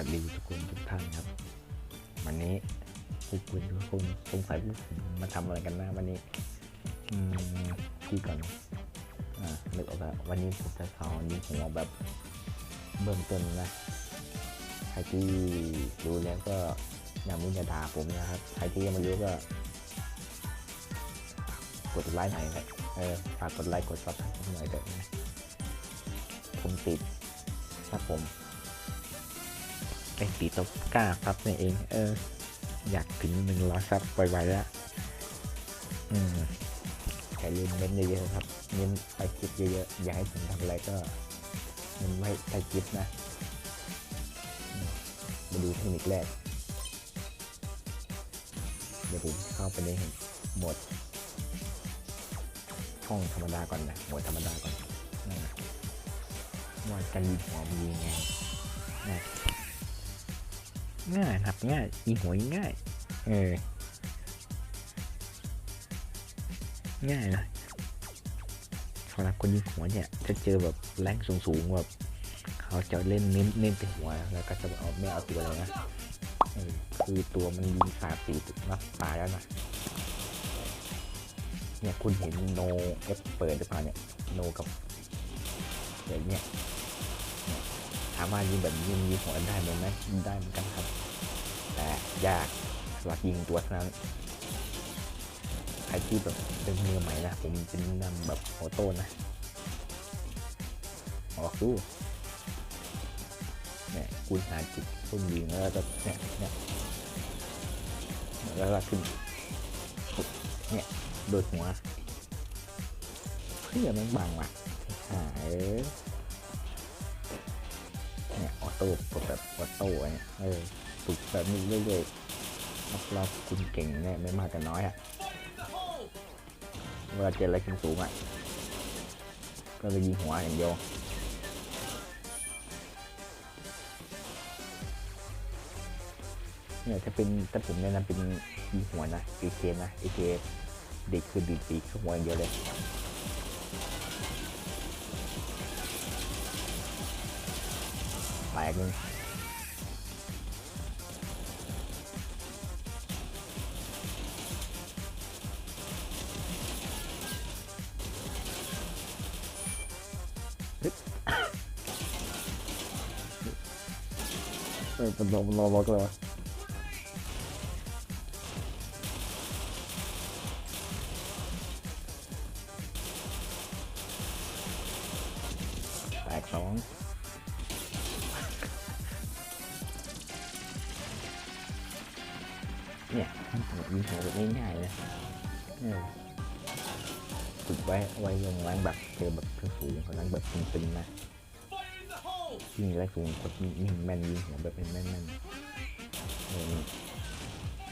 วัสดีทุกคนทุกท่านครับ วันนี้พวกคุณก็คงสงสัยพวกผมมาทำอะไรกันนะวันนี้อืมคุยก่อนอ่านึกออกแล้ววันนี้ผมจะสอนยิงหัวแบบเบื้องต้นนะใครที่รู้แล้วก็อย่ามึงจะด่าผมนะครับใครที่ยังไม่รู้ก็กดไลค์หน่อยครับเออฝากกดไลค์กดซับให้ผมหน่อยเถอะนะผมติดครับผม ไอ้สีตกกล้าซับนี่เอง เออ อยากถึงหนึ่งร้อยซับไวๆแล้ว อืมอย่าลืมเม้นเยอะๆครับเม้นไปคลิปเยอะๆ อยากให้ผมทำอะไรก็เม้นไว้ใต้คลิปนะ มาดูเทคนิคแรก เดี๋ยวผมเข้าไปในหมดช่องธรรมดาก่อนนะหมดธรรมดาก่อนอืมว่าการยิงหัวมันยิงไงนะ ง่ายครับง่ายยิงหัวยิงง่าย เออ ง่ายนะสำหรับคนยิงหัวเนี่ย จะเจอแบบแรงสูงๆแบบเขาจะเล่นเน้นเน้นไปหัวแล้วก็จะเอาไม่เอาตัวเลยนะเออคือตัวมันยิงสาสีนัดตายแล้วนะเนี่ยคุณเห็นโนเอฟเปิดหรือเปล่าเนี่ยโนกับอย่างเนี้ยถามว่ายิงแบบยิงยิงหัวได้ไหมไหมได้เหมือนกันครับ แต่ยากสำหรับยิงตัวเท่านั้นใครที่แบบเป็นมือใหม่นะ ผมเป็นนำแบบออโต้นะ ออกดูเนี่ยคุณหาจุดตุ้มยิงแล้วก็เนี่ยเนี่ยแล้วก็ขึ้นเนี่ยโดดหัวเพื่อแม่งบังว่ะหายเนี่ยออโต้กดแบบออโต้เนี่ยเออ ฝึกแบบนี้เรื่อยๆรับรองคุณเก่งแน่ไม่มากก็น้อยอะ่ะเวลาเจออะไรสูงๆอะก็จะยิงหัวอย่างเดียวเนี่ยถ้าเป็นถ้าผมแนะนำเป็นยิงหัวนะเอเคนะเอเคเด็กคือดีดปีกข้าหัวอย่างเดียวเลยแตกหนึ่ง เออเป็นลมรอรถเลยวะแตกสองเนี่ยยิงหัวแบบง่ายๆเลยเออฝึกไว้ไว้ลงแรงแบบเจอแบบสูงๆแรงแบบตึงๆนะ ยิงแรงสูงกดยิงแม่นยิงหัวแบบเป็นแม่นๆเออ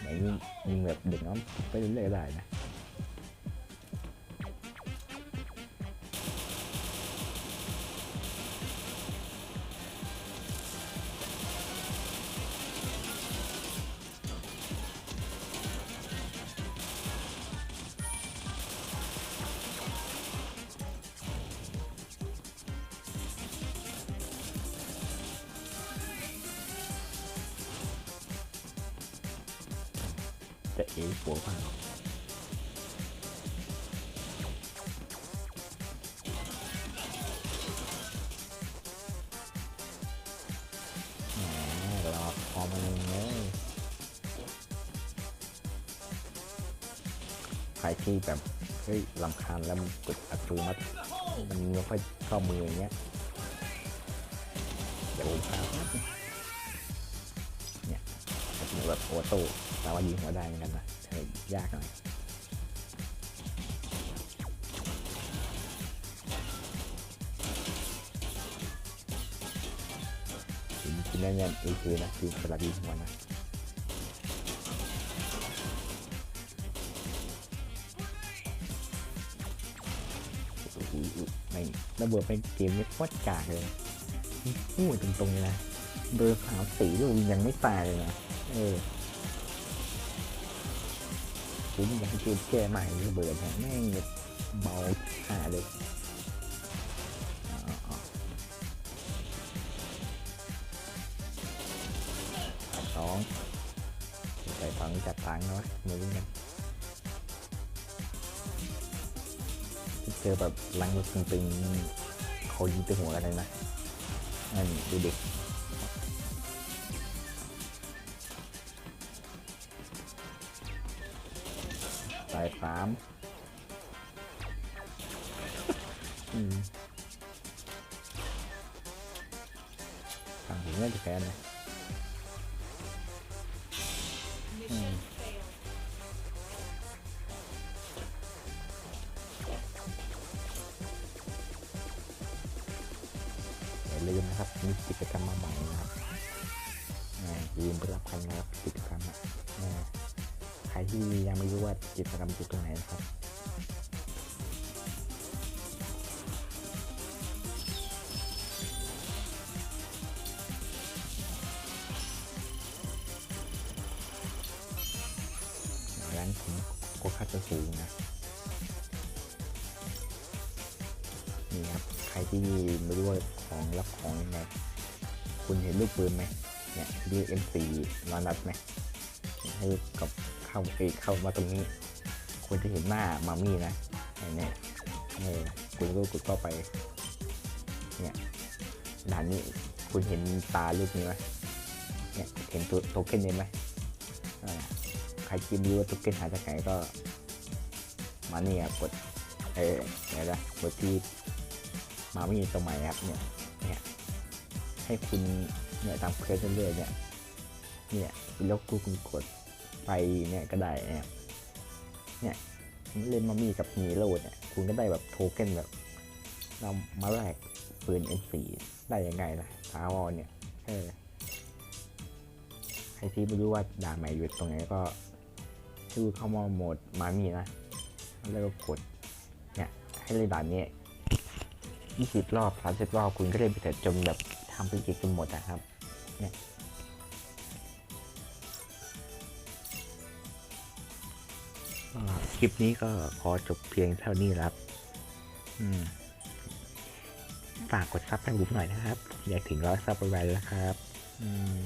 ไหนยิงยิงแบบเด็กน้องไปเรื่อยๆได้นะ จะเอ๋หัวเปล่าใครที่แบบ เฮ้ยลำคาญแล้วมันกดอัตโนมัติมันไม่ค่อยเข้ามืออย่างเงี้ยเดี๋ยวผมพาเนี่ยแบบโอโต้ แต่ว่ายิงหัวได้เหมือนกันนะเออยากหน่อยกินกินได้เงินเอคือนะคือสลับยิงหัวนะโอ้โหไม่ระเบิดเป็นเกมนี้โคตรกากเลยพูดตรงๆเลยนะเบอร์สาวสีลูกยังไม่ตายเลยนะเออ ผมอยากให้เกมแก้ใหม่ระเบิดแม่งเบาหาเลยเองใจฟังจัดทางเนาะมือกันเจอแบบลังตึงๆเขายิงตัวหัวกันเลยนะนั่นดูเด็ก สายสามอืมฝั่งผมน่าจะแพ้นะอืมอย่าลืมนะครับ มีกิจกรรมมาใหม่นะครับอย่าลืมไปรับกันนะครับกิจกรรมอะ รที่ยังไม่รู้ว่ากิจกรรมอยู่ตรงไหนนะครับร้านผมก็ค่าจะสูงนะ นี่ครับ ใครที่ไม่รู้ว่าของรับของยังไงคุณเห็นลูกปืนไหมเนี่ยดีเอ็มซีนอนนัดไหมให้กับ เข้าเอเข้ามาตรงนี้ คุณจะเห็นหน้ามามี่นะเนี่ยเออคุณก็กดเข้าไป เนี่ยด่านนี้คุณเห็นตาลูกนี้ไหมเนี่ยเห็นตัวโทเค็นนี้ไหมใครคิดดูว่าตุ๊กเกนหาจากไหนก็ มานี่ครับกดเออเดี๋ยนะกดที่มามี่ตัวใหม่ครับเนี่ยเนี่ยให้คุณเนี่ยตามเคสเรื่อยๆเนี่ยเนี่ยแล้วกูคุณกด ไปเนี่ยก็ได้เนี่ยเนี่ยเล่นมามีกับมีโลดเนี่ยคุณก็ได้แบบโทเค็นแบบเรามาแลกปืน M4 ได้ยังไงล่ะทาวอนเนี่ยเออใครที่ไม่รู้ว่าด่านใหม่อยู่ตรงไหนก็ให้คุณเข้ามาโหมดมามีนะ แล้วก็กดเนี่ยให้เล่นด่านนี้20 รอบ 30 รอบคุณก็เล่นไปแต่จนแบบทำเป็นกิจจนหมดนะครับ เนี่ย คลิปนี้ก็ขอจบเพียงเท่านี้ครับฝากกดซับให้ผมหน่อยนะครับ อยากถึงร้อยซับไปไวแล้วครับ อืม